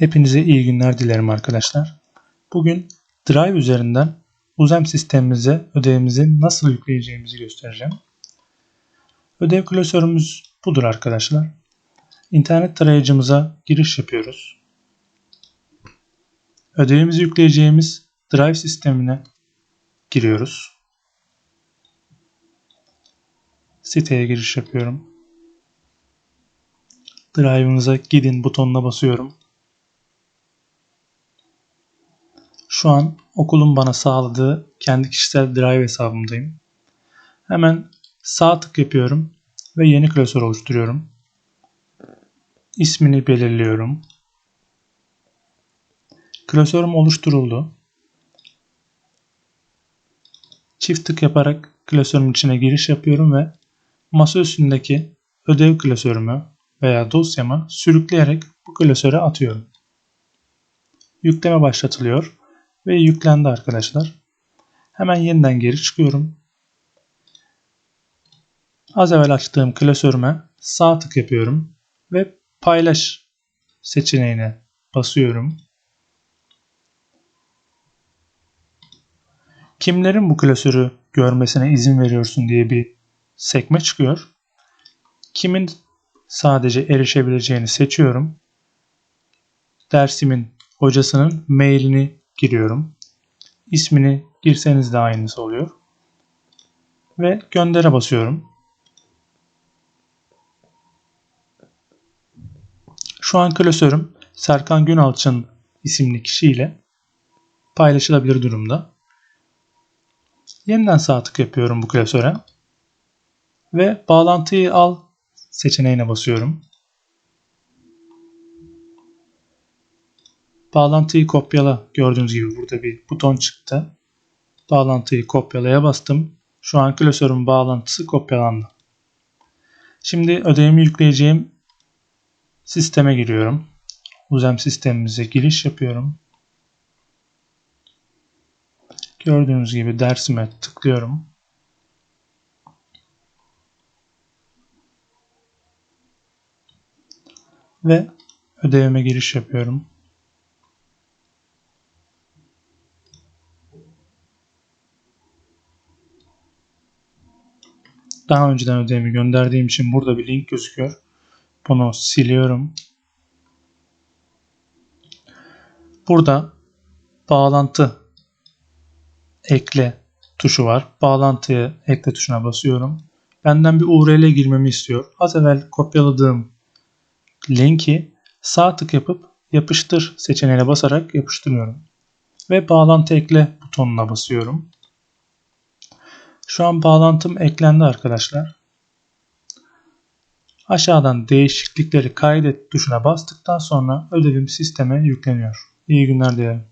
Hepinize iyi günler dilerim arkadaşlar. Bugün Drive üzerinden UZEM sistemimize ödevimizi nasıl yükleyeceğimizi göstereceğim. Ödev klasörümüz budur arkadaşlar. İnternet tarayıcımıza giriş yapıyoruz. Ödevimizi yükleyeceğimiz Drive sistemine giriyoruz. Siteye giriş yapıyorum. Drive'ınıza gidin butonuna basıyorum. Şu an okulun bana sağladığı kendi kişisel Drive hesabımdayım. Hemen sağ tık yapıyorum ve yeni klasör oluşturuyorum. İsmini belirliyorum. Klasörüm oluşturuldu. Çift tık yaparak klasörün içine giriş yapıyorum ve masa üstündeki ödev klasörümü veya dosyamı sürükleyerek bu klasöre atıyorum. Yükleme başlatılıyor ve yüklendi arkadaşlar. Hemen yeniden geri çıkıyorum. Az evvel açtığım klasörüme sağ tık yapıyorum ve paylaş seçeneğine basıyorum. Kimlerin bu klasörü görmesine izin veriyorsun diye bir sekme çıkıyor. Kimin sadece erişebileceğini seçiyorum. Dersimin hocasının mailini giriyorum. İsmini girseniz de aynısı oluyor. Ve göndere basıyorum. Şu an klasörüm Serkan Günalçın isimli kişiyle paylaşılabilir durumda. Yeniden sağ tık yapıyorum bu klasöre. Ve bağlantıyı al seçeneğine basıyorum. Bağlantıyı kopyala. Gördüğünüz gibi burada bir buton çıktı. Bağlantıyı kopyalaya bastım. Şu an klasörün bağlantısı kopyalandı. Şimdi ödevimi yükleyeceğim sisteme giriyorum. Uzem sistemimize giriş yapıyorum. Gördüğünüz gibi dersime tıklıyorum. Ve ödevime giriş yapıyorum. Daha önceden ödevimi gönderdiğim için burada bir link gözüküyor. Bunu siliyorum. Burada bağlantı ekle tuşu var. Bağlantıyı ekle tuşuna basıyorum. Benden bir URL girmemi istiyor. Az evvel kopyaladığım linki sağ tık yapıp yapıştır seçeneğine basarak yapıştırıyorum. Ve bağlantı ekle butonuna basıyorum. Şu an bağlantım eklendi arkadaşlar. Aşağıdan değişiklikleri kaydet tuşuna bastıktan sonra ödevim sisteme yükleniyor. İyi günler dilerim.